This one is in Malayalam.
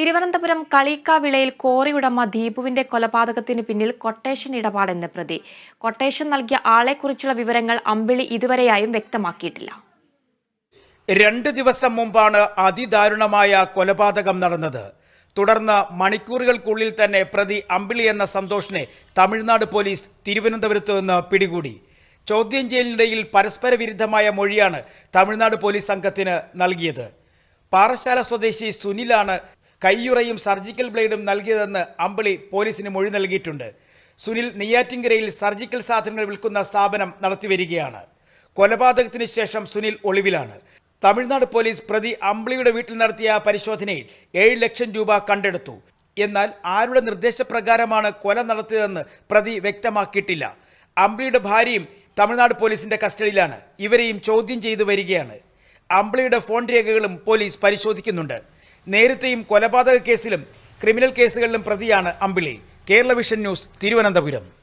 തിരുവനന്തപുരം കളീക്കാവിളയിൽ കോറി ഉടമ ദീപുവിന്റെ കൊലപാതകത്തിന് പിന്നിൽ കൊട്ടേഷൻ ഇടപാടെന്ന് പ്രതി. കൊട്ടേഷൻ നൽകിയ ആളെക്കുറിച്ചുള്ള വിവരങ്ങൾ അമ്പിളി ഇതുവരെയായും വ്യക്തമാക്കിയിട്ടില്ല. രണ്ട് ദിവസം മുമ്പാണ് അതിദാരുണമായ കൊലപാതകം നടന്നത്. തുടർന്ന് മണിക്കൂറുകൾക്കുള്ളിൽ തന്നെ പ്രതി അമ്പിളി എന്ന സന്തോഷിനെ തമിഴ്നാട് പോലീസ് തിരുവനന്തപുരത്ത് നിന്ന് പിടികൂടി. ചോദ്യം ചെയ്യലിനിടയിൽ പരസ്പര വിരുദ്ധമായ മൊഴിയാണ് തമിഴ്നാട് പോലീസ് സംഘത്തിന് നൽകിയത്. പാറശാല സ്വദേശി സുനിലാണ് കയ്യുറയും സർജിക്കൽ ബ്ലേഡും നൽകിയതെന്ന് അമ്പിളി പോലീസിന് മൊഴി നൽകിയിട്ടുണ്ട്. സുനിൽ നെയ്യാറ്റിങ്കരയിൽ സർജിക്കൽ സാധനങ്ങൾ വിൽക്കുന്ന സ്ഥാപനം നടത്തിവരികയാണ്. കൊലപാതകത്തിന് ശേഷം സുനിൽ ഒളിവിലാണ്. തമിഴ്നാട് പോലീസ് പ്രതി അമ്പിളിയുടെ വീട്ടിൽ നടത്തിയ പരിശോധനയിൽ ഏഴ് ലക്ഷം രൂപ കണ്ടെടുത്തു. എന്നാൽ ആരുടെ നിർദ്ദേശപ്രകാരമാണ് കൊല നടത്തിയതെന്ന് പ്രതി വ്യക്തമാക്കിയിട്ടില്ല. അമ്പിളിയുടെ ഭാര്യയും തമിഴ്നാട് പോലീസിന്റെ കസ്റ്റഡിയിലാണ്. ഇവരെയും ചോദ്യം ചെയ്തു വരികയാണ്. അമ്പിളിയുടെ ഫോൺ രേഖകളും പോലീസ് പരിശോധിക്കുന്നുണ്ട്. നേരത്തെയും കൊലപാതക കേസിലും ക്രിമിനൽ കേസുകളിലും പ്രതിയാണ് അമ്പിളി. Kerala Vision News Thiruvananthapuram.